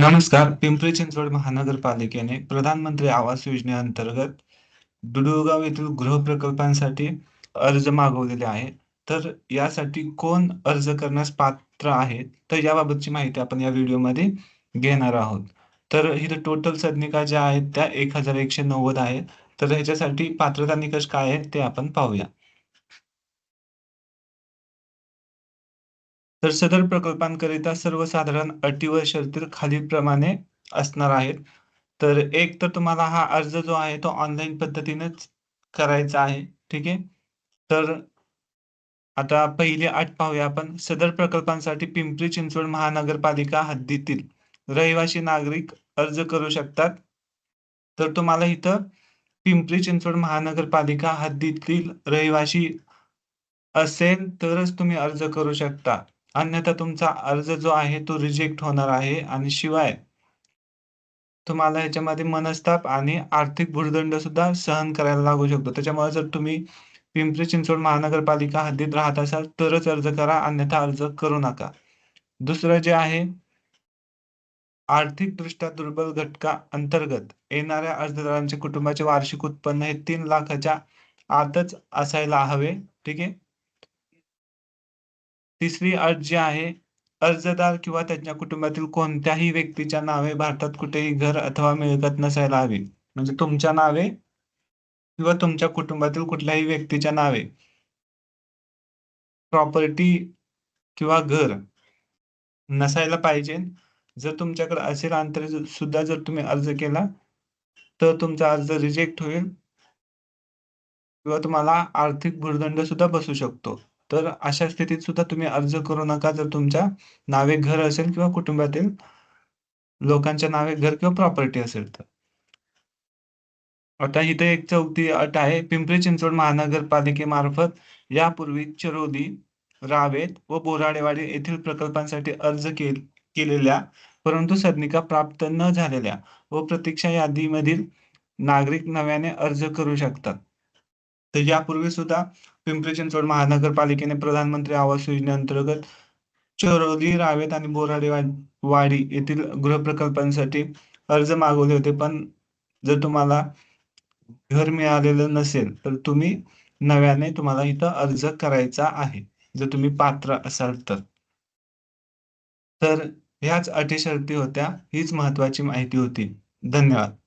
नमस्कार. पिंपरी चिंचवड महानगरपालिकेने प्रधानमंत्री आवास योजनेअंतर्गत दुडुगाव येथील गृहप्रकल्पांसाठी अर्ज मागवलेले आहे. तर यासाठी कोण अर्ज करण्यास पात्र आहे? तर याबाबतची माहिती आपण या व्हिडिओमध्ये घेणार आहोत. तर इथे टोटल सदनिका ज्या आहेत त्या एक हजार एकशे नव्वद आहेत. तर ह्याच्यासाठी पात्रता निकष काय आहेत ते आपण पाहूया. तर सदर प्रकल्पांकरिता सर्वसाधारण अटी व शर्ती खालीलप्रमाणे असणार आहेत. तर एक तर तुम्हाला हा अर्ज जो आहे तो ऑनलाईन पद्धतीनेच करायचा आहे. ठीक आहे? तर आता पहिली अट पाहूया आपण. सदर प्रकल्पांसाठी पिंपरी चिंचवड महानगरपालिका हद्दीतील रहिवासी नागरिक अर्ज करू शकतात. तर तुम्हाला इथं पिंपरी चिंचवड महानगरपालिका हद्दीतील रहिवासी असेल तरच तुम्ही अर्ज करू शकता. अन्यथा तुमचा अर्ज जो आहे तो रिजेक्ट होणार आहे. आणि शिवाय तुम्हाला याच्यामध्ये मनस्ताप आणि आर्थिक भूर्दंड सुद्धा सहन करायला लागू शकतो. त्याच्यामुळे जर तुम्ही पिंपरी चिंचवड महानगरपालिका हद्दीत राहत असाल तरच अर्ज करा अन्यथा अर्ज करू नका. दुसरं जे आहे आर्थिक दृष्ट्या दुर्बल घटका अंतर्गत येणाऱ्या अर्जदारांचे कुटुंबाचे वार्षिक उत्पन्न हे तीन लाखाच्या आतच असायला हवे. ठीक आहे? तिसरी अट जी आहे अर्जदार किंवा त्यांच्या कुटुंबातील कोणत्याही व्यक्तीच्या नावे भारतात कुठेही घर अथवा मिळकत नसायला हवी. म्हणजे तुमच्या नावे किंवा तुमच्या कुटुंबातील कुठल्याही व्यक्तीच्या नावे. प्रॉपर्टी किंवा घर नसायला पाहिजे. जर तुमच्याकडे असेल अंतर सुद्धा जर तुम्ही अर्ज केला तर तुमचा अर्ज रिजेक्ट होईल. किंवा तुम्हाला आर्थिक भुर्दंड सुद्धा बसू शकतो. तर अशा स्थितीत सुद्धा तुम्ही अर्ज करू नका जर तुमच्या नावे घर असेल किंवा कुटुंबातील लोकांच्या नावे घर किंवा प्रॉपर्टी असेल तर. आता इथे एक चौथी अट आहे पिंपरी चिंचवड महानगरपालिकेमार्फत यापूर्वी चरोली रावेत व बोराडेवाडी येथील प्रकल्पांसाठी अर्ज केलेल्या परंतु सदनिका प्राप्त न झालेल्या व प्रतीक्षा यादीमधील नागरिक नव्याने अर्ज करू शकतात. तर यापूर्वी सुद्धा पिंपरी चिंचवड महानगरपालिकेने प्रधानमंत्री आवास योजनेअंतर्गत चरोली रावेत आणि बोराडे वाडी येथील गृहप्रकल्पांसाठी अर्ज मागवले होते. पण जर तुम्हाला घर मिळालेलं नसेल तर तुम्ही नव्याने तुम्हाला इथं अर्ज करायचा आहे जर तुम्ही पात्र असाल तर. तर ह्याच अटी शर्ती होत्या हीच महत्वाची माहिती होती. धन्यवाद.